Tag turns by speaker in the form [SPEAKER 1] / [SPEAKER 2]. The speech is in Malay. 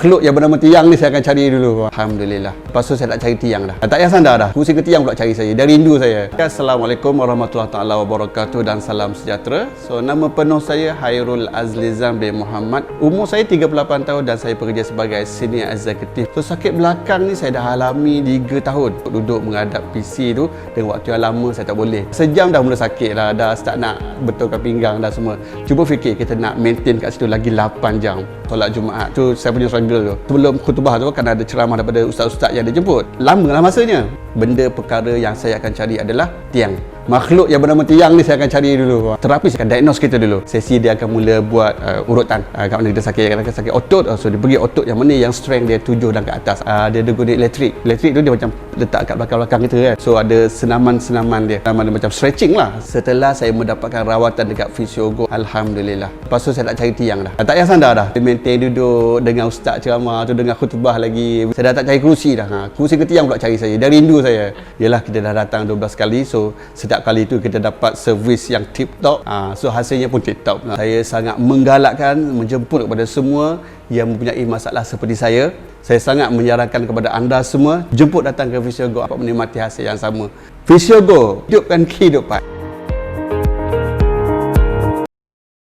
[SPEAKER 1] makhluk yang bernama tiang ni saya akan cari dulu. Alhamdulillah. Lepas tu saya tak cari tiang dah. Tak payah sandar dah. Pusing ke tiang pula cari saya. Dah rindu saya. Assalamualaikum warahmatullahi taala wabarakatuh dan salam sejahtera. So nama penuh saya Hairul Azlizam bin Muhammad. Umur saya 38 tahun dan saya bekerja sebagai senior executive. So sakit belakang ni saya dah alami 3 tahun. Duduk menghadap PC tu dengan waktu yang lama saya tak boleh. Sejam dah mula sakit dah dah start nak betulkan pinggang dah semua. Cuba fikir kita nak maintain kat situ lagi 8 jam. Solat Jumaat tu saya punya tu. Sebelum khutbah tu kan ada ceramah daripada ustaz-ustaz yang dia jemput. Lama lah masanya. Benda perkara yang saya akan cari adalah tiang makhluk yang bernama tiang ni saya akan cari dulu. Terapis akan diagnose kita dulu. Sesi dia akan mula buat uh, urutan. Uh, kat mana kita sakit kadang sakit. Otot uh, so dia pergi otot yang mana yang strength dia tujuh dan ke atas. Uh, dia ada guna elektrik elektrik tu dia macam letak kat belakang-belakang kita kan? So ada senaman-senaman dia. Senaman dia macam stretching lah. Setelah saya mendapatkan rawatan dekat Fisiogo Alhamdulillah. Lepas tu saya tak cari tiang dah. Tak payah sandar dah. Saya maintain duduk dengan ustaz ceramah tu dengan khutbah lagi. Saya dah tak cari kerusi dah. Ha, kerusi ke tiang pula cari saya. Dah rindu saya. Yelah kita dah datang 12 kali. So setiap kali tu kita dapat servis yang tip top ha, so hasilnya pun tip top saya sangat menggalakkan menjemput kepada semua yang mempunyai masalah seperti saya. Saya sangat menyarankan kepada anda semua jemput datang ke Visiogo untuk menikmati hasil yang sama. Visiogo hidupkan kehidupan